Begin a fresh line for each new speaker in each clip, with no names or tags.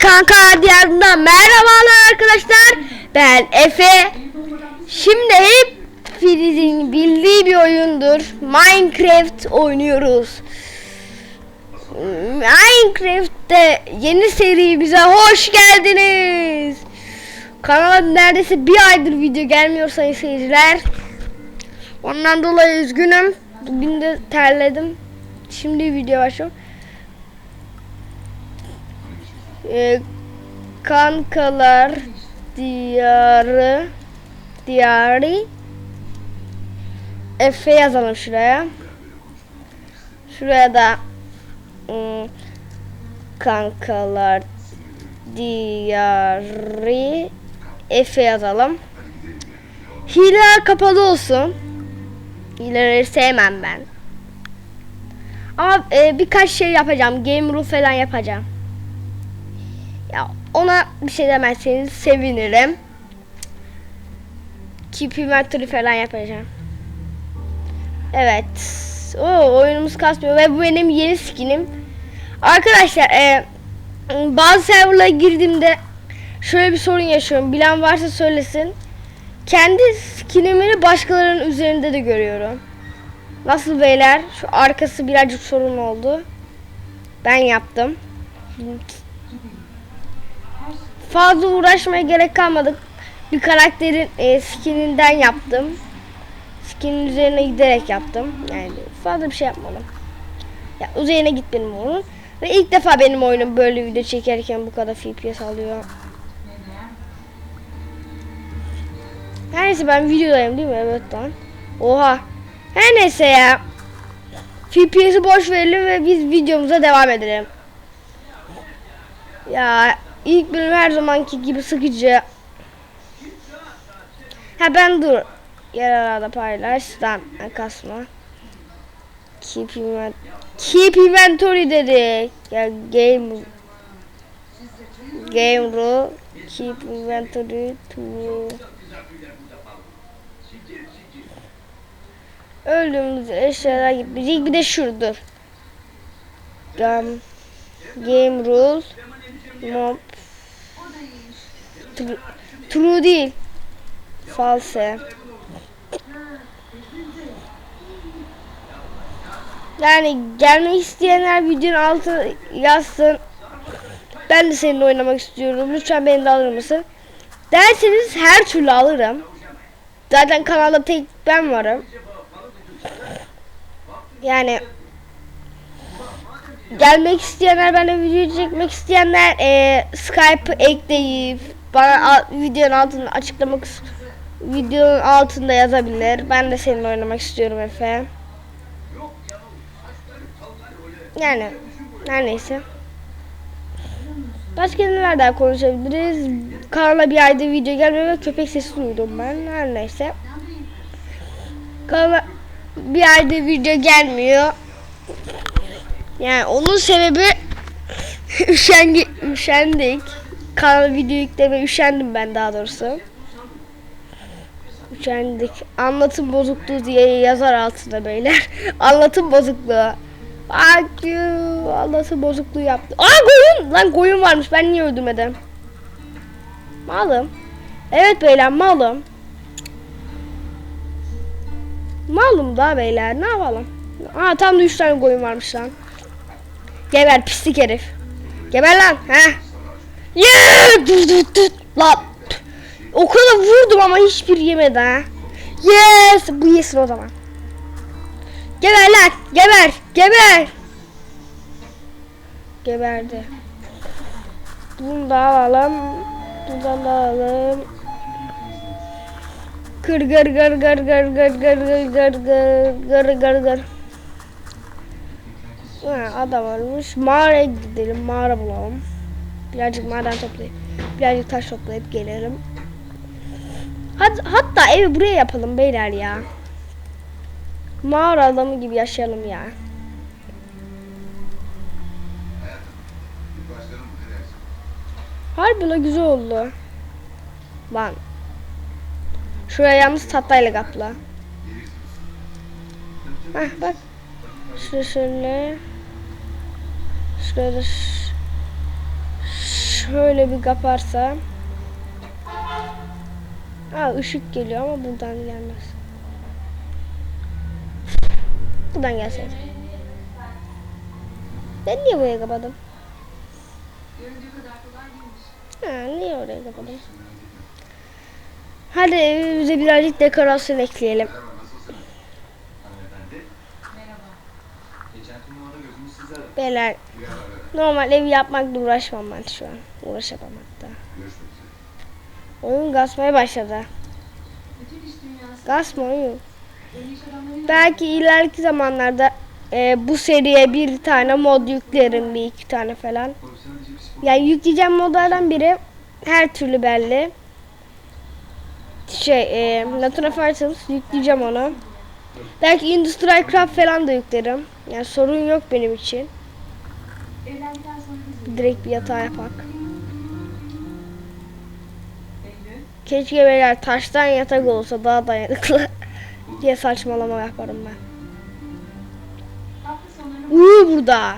kanka diyarından merhabalar arkadaşlar. Ben Efe. Şimdi hepinizin bildiği bir oyundur. Minecraft oynuyoruz. Minecraft'te yeni serimize hoş geldiniz. Kanala neredeyse bir aydır video gelmiyor sayın seyirciler. Ondan dolayı üzgünüm. Bugün de terledim. Şimdi video başlıyorum. Ee, kankalar diyarı diyarı Efe yazalım şuraya. Şuraya da ım, kankalar diyarı Efe yazalım. Hile kapalı olsun. Hileleri sevmem ben. Ama e, birkaç şey yapacağım. Game rule falan yapacağım. Ona bir şey demezseniz sevinirim. İnventory falan yapacağım. Evet. Oo, oyunumuz kasmıyor ve bu benim yeni skinim. Arkadaşlar e, bazı serverlara girdiğimde şöyle bir sorun yaşıyorum. Bilen varsa söylesin. Kendi skinimi başkalarının üzerinde de görüyorum. Nasıl beyler? Şu arkası birazcık sorun oldu. Ben yaptım. Fazla uğraşmaya gerek kalmadı. Bir karakterin e, skininden yaptım. Skinin üzerine giderek yaptım. Yani fazla bir şey yapmadım. Ya üzerine gitmedim onun. Ve ilk defa benim oyunum böyle video çekerken bu kadar FPS alıyor. Her neyse ben videodayım değil mi? Evet lan. Oha. Her neyse ya. FPS'i boş verelim ve biz videomuza devam edelim. Ya ilk bölüm her zamanki gibi sıkıcı. Ha ben dur. Yer arada paylaş. Lan kasma. Keep, invent Keep inventory dedik. Ya game game rule keep inventory to Öldüğümüz eşyalar gitmeyecek. Bir de şurdur. Game, game rule mob true, true değil. False. Yani gelmek isteyenler videonun altına yazsın. Ben de seninle oynamak istiyorum. Lütfen beni de alır mısın? Derseniz her türlü alırım. Zaten kanalda tek ben varım. Yani gelmek isteyenler bana video çekmek isteyenler e, Skype ekleyip bana videonun altında açıklamak videonun altında yazabilir. Ben de seninle oynamak istiyorum Efe. Yani her neyse. Başka neler daha konuşabiliriz? Kanala bir ayda video gelmiyor köpek sesi duydum ben. Her neyse. Kanala bir ayda video gelmiyor. Yani onun sebebi üşengi, üşendik. Kanala video yükleme üşendim ben daha doğrusu. Üşendik. Anlatım bozukluğu diye yazar altında beyler. Anlatım bozukluğu. Fuck you. Anlatım bozukluğu yaptı. Aa koyun. Lan koyun varmış. Ben niye öldürmedim? Malım. Evet beyler malım. Malum da beyler ne yapalım? Aa tam da 3 tane koyun varmış lan. Geber pislik herif. Geber lan. He. Yeah! Dur dur dur. Lan. O kadar vurdum ama hiçbir yemedi ha. Yes. Bu yesin o zaman. Geber lan. Geber. Geber. Geberdi. Bunu da alalım. Buradan da alalım. Gır gır gır gır gır gır gır gır gır gır gır gır. Adam varmış. Mağaraya gidelim. Mağara bulalım. Birazcık maden toplayıp birazcık taş toplayıp gelelim. Hat, hatta evi buraya yapalım beyler ya. Mağara adamı gibi yaşayalım ya. Harbi la güzel oldu. Lan. Şuraya yalnız tahtayla kapla. Heh bak. Şuraya şöyle. Şuraya da ş- şöyle bir kaparsa. Aa ışık geliyor ama buradan gelmez. Buradan gelseydi. Ben niye buraya kapadım? Ha, niye oraya kapadım? Hadi evimize birazcık dekorasyon ekleyelim. Beyler normal ev yapmakla uğraşmam ben şu an. Uğraşamam hatta. Oyun kasmaya başladı. Kasma oyun. Belki ileriki zamanlarda e, bu seriye bir tane mod yüklerim bir iki tane falan. Yani yükleyeceğim modlardan biri her türlü belli. Şey, e, Natura Fighters yükleyeceğim onu. Belki Industrial Craft falan da yüklerim. Yani sorun yok benim için. Direkt bir yatağa yapak. Keşke beyler taştan yatak olsa daha dayanıklı diye saçmalama yaparım ben. Uyu burada.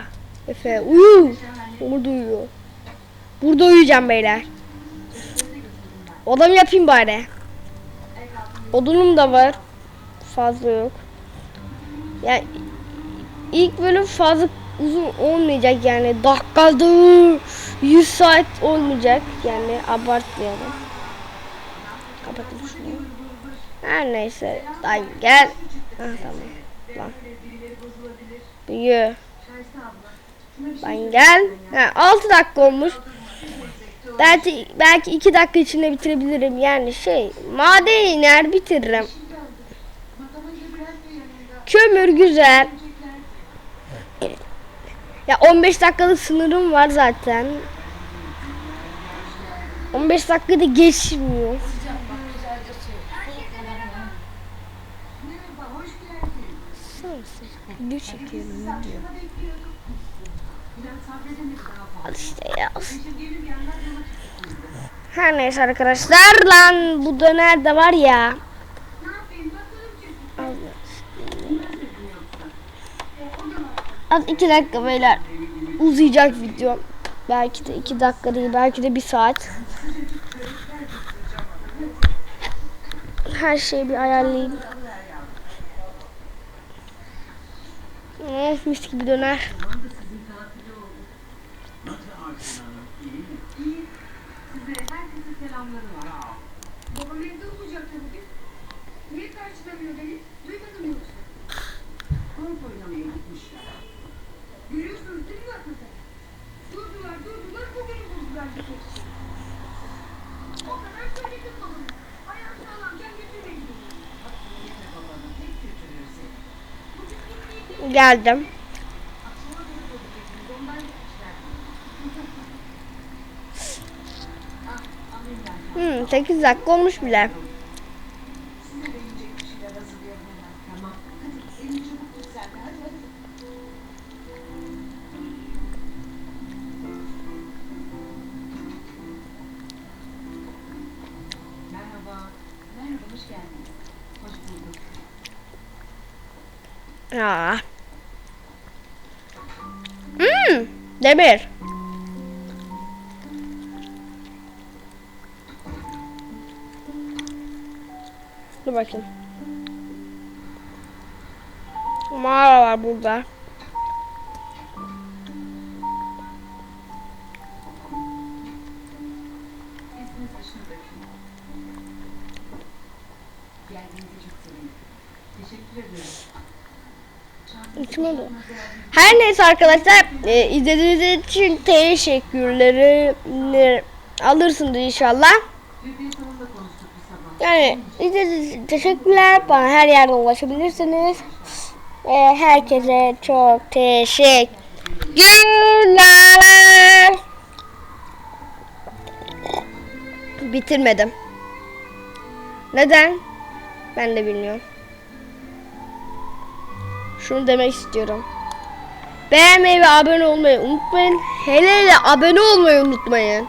Efe uyu. Burada uyuyor. Burada uyuyacağım beyler. Odamı yapayım bari. Odunum da var. Fazla yok. Yani ilk bölüm fazla uzun olmayacak yani dakikada 100 saat olmayacak yani abartmayalım. Kapatın şunu. Her neyse. Lan gel. Ha, tamam. Lan. Büyü. Lan gel. Ha, 6 dakika olmuş. Belki belki 2 dakika içinde bitirebilirim. Yani şey maden iner bitiririm. Kömür güzel. Ya 15 dakikalık sınırım var zaten. 15 dakikada geçmiyor. Video çekiyorum video. Al işte ya. Her neyse arkadaşlar lan bu döner de var ya. Az iki dakika beyler uzayacak video. Belki de iki dakika değil belki de bir saat. Her şeyi bir ayarlayayım. Of mis gibi döner.
Niye karşılamıyor beni? Duymadın mı?
Golf oynamaya gitmişler.
Görüyorsunuz değil mi hakikaten? Durdular durdular bugünü buldular bir tek şey. O kadar söyledim babama. Ayağım sağlamken götürmeyin dedi.
Yine babanı tek götürürse.
Bugün gitmeyip
Geldim.
Akşama kadar olacaksınız. Ondan gitmişler. ah, alayım ben.
Hmm, 8 dakika olmuş bile.
Size
demir. Dur bakayım. Mağara var burada. Her neyse arkadaşlar e, izlediğiniz için teşekkürleri e, alırsınız inşallah. Yani izlediğiniz için teşekkürler. Bana her yerden ulaşabilirsiniz. Ve herkese çok teşekkürler. Bitirmedim. Neden? Ben de bilmiyorum. Şunu demek istiyorum. Beğenmeyi ve abone olmayı unutmayın. Hele hele abone olmayı unutmayın.